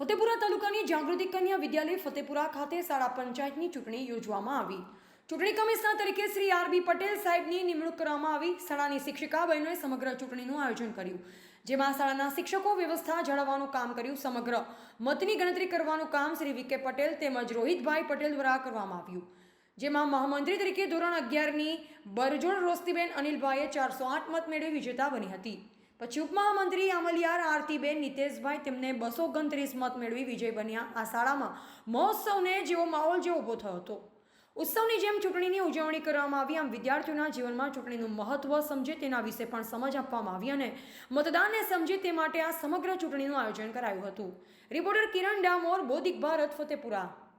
ફતેપુરા તાલુકાની જાગૃતિ કન્યા વિદ્યાલય ફતેપુરા ખાતે શાળા પંચાયતની ચૂંટણી યોજવામાં આવી. ચૂંટણી કમિશનર તરીકે શ્રી આર બી પટેલ સાહેબની નિમણૂક કરવામાં આવી. શાળાની શિક્ષિકા બહેનોએ સમગ્ર ચૂંટણીનું આયોજન કર્યું. જેમાં શાળાના શિક્ષકો વ્યવસ્થા જાળવવાનું કામ કર્યું. સમગ્ર મતની ગણતરી કરવાનું કામ શ્રી વિકે પટેલ તેમજ રોહિતભાઈ પટેલ દ્વારા કરવામાં આવ્યું. જેમાં મહામંત્રી તરીકે ધોરણ અગિયારની બરજોડ રોસ્તીબેન અનિલભાઈએ ચારસો આઠ મત મેળવી વિજેતા બની હતી. પછી ઉપમહામંત્રી અમલિયાર આરતીબેન નિતેશભાઈ તેમને બસો ઓગણત્રીસ મત મેળવી વિજય બન્યા આ શાળામાં. મહોત્સવને જેવો માહોલ જેવો ઊભો થયો હતો. ઉત્સવની જેમ ચૂંટણીની ઉજવણી કરવામાં આવી, આમ વિદ્યાર્થીઓના જીવનમાં ચૂંટણીનું મહત્વ સમજે તેના વિશે પણ સમજ આપવામાં આવી અને મતદાનને સમજે તે માટે આ સમગ્ર ચૂંટણીનું આયોજન કરાયું હતું. રિપોર્ટર કિરણ ડામોર, બોધિક ભારત, ફતેપુરા.